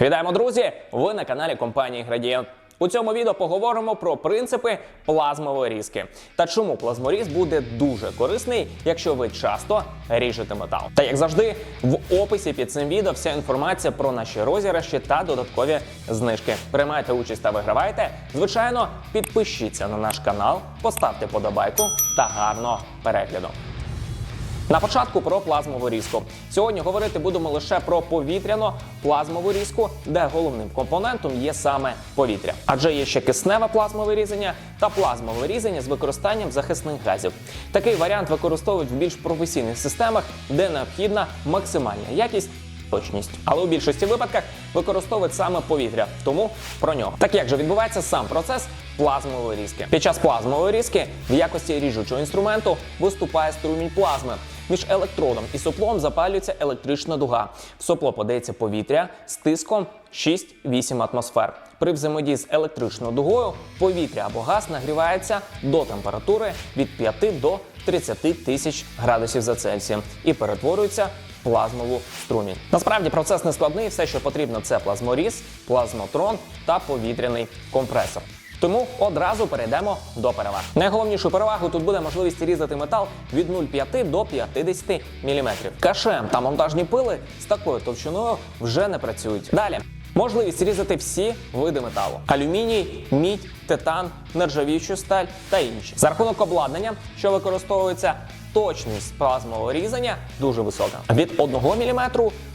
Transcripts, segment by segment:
Вітаємо, друзі! Ви на каналі компанії Градієнт. У цьому відео поговоримо про принципи плазмової різки та чому плазморіз буде дуже корисний, якщо ви часто ріжете метал. Та як завжди, в описі під цим відео вся інформація про наші розіграші та додаткові знижки. Приймайте участь та вигравайте. Звичайно, підпишіться на наш канал, поставте подобайку та гарного перегляду. На початку про плазмову різку. Сьогодні говорити будемо лише про повітряно плазмову різку, де головним компонентом є саме повітря. Адже є ще кисневе плазмове різання та плазмове різання з використанням захисних газів. Такий варіант використовують в більш професійних системах, де необхідна максимальна якість. Точність, але у більшості випадках використовують саме повітря, тому про нього. Так як же відбувається сам процес плазмової різки? Під час плазмової різки в якості ріжучого інструменту виступає струмінь плазми. Між електродом і соплом запалюється електрична дуга. В сопло подається повітря з тиском 6-8 атмосфер. При взаємодії з електричною дугою повітря або газ нагрівається до температури від 5 до 30 тисяч градусів за Цельсієм і перетворюється в плазмову струмінь. Насправді процес не складний. Все, що потрібно, це плазморіз, плазмотрон та повітряний компресор. Тому одразу перейдемо до переваг. Найголовнішу перевагу тут буде можливість різати метал від 0,5 до 50 мм. КШМ та монтажні пили з такою товщиною вже не працюють. Далі можливість різати всі види металу: алюміній, мідь, титан, нержавіючу сталь та інші. За рахунок обладнання, що використовується. Точність плазмового різання дуже висока від 1 мм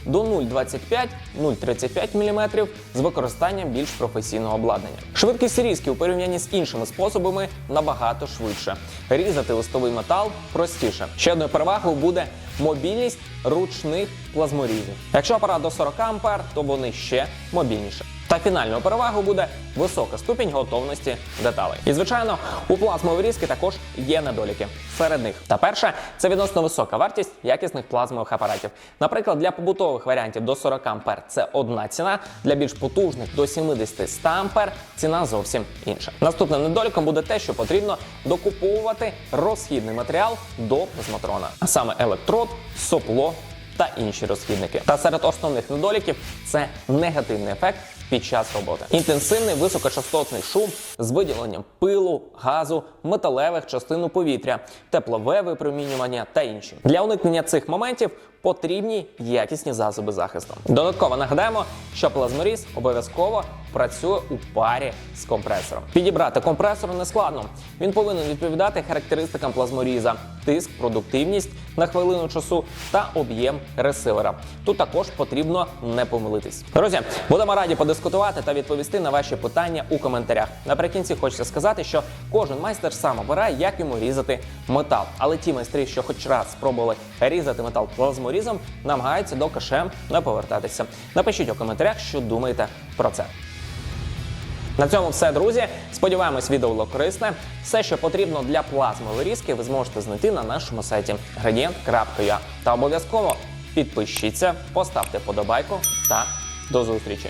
до 0,25-0,35 мм з використанням більш професійного обладнання. Швидкість різки у порівнянні з іншими способами набагато швидше. Різати листовий метал простіше. Ще одною перевагою буде мобільність ручних плазморізів. Якщо апарат до 40 А, то вони ще мобільніше. Та фінальною перевагою буде висока ступінь готовності деталей. І звичайно, у плазмовій різки також є недоліки. Серед них та перше це відносно висока вартість якісних плазмових апаратів. Наприклад, для побутових варіантів до 40 А це одна ціна, для більш потужних до 70-100 А ціна зовсім інша. Наступним недоліком буде те, що потрібно докуповувати розхідний матеріал до плазматрона, а саме електрод, сопло та інші розхідники. Та серед основних недоліків це негативний ефект під час роботи. Інтенсивний високочастотний шум з виділенням пилу, газу, металевих частин у повітря, теплове випромінювання та інші. Для уникнення цих моментів потрібні якісні засоби захисту. Додатково нагадаємо, що плазморіз обов'язково працює у парі з компресором. Підібрати компресор не складно. Він повинен відповідати характеристикам плазморіза, тиск, продуктивність на хвилину часу та об'єм ресивера. Тут також потрібно не помилитись. Друзі, будемо раді подискутувати та відповісти на ваші питання у коментарях. Наприкінці хочеться сказати, що кожен майстер сам обирає, як йому різати метал. Але ті майстри, що хоч раз спробували різати метал плазморізом, намагаються до КШМ не повертатися. Напишіть у коментарях, що думаєте про це. На цьому все, друзі. Сподіваємось, відео було корисне. Все, що потрібно для плазмової різки, ви зможете знайти на нашому сайті gradient.ua. Та обов'язково підпишіться, поставте подобайку та до зустрічі.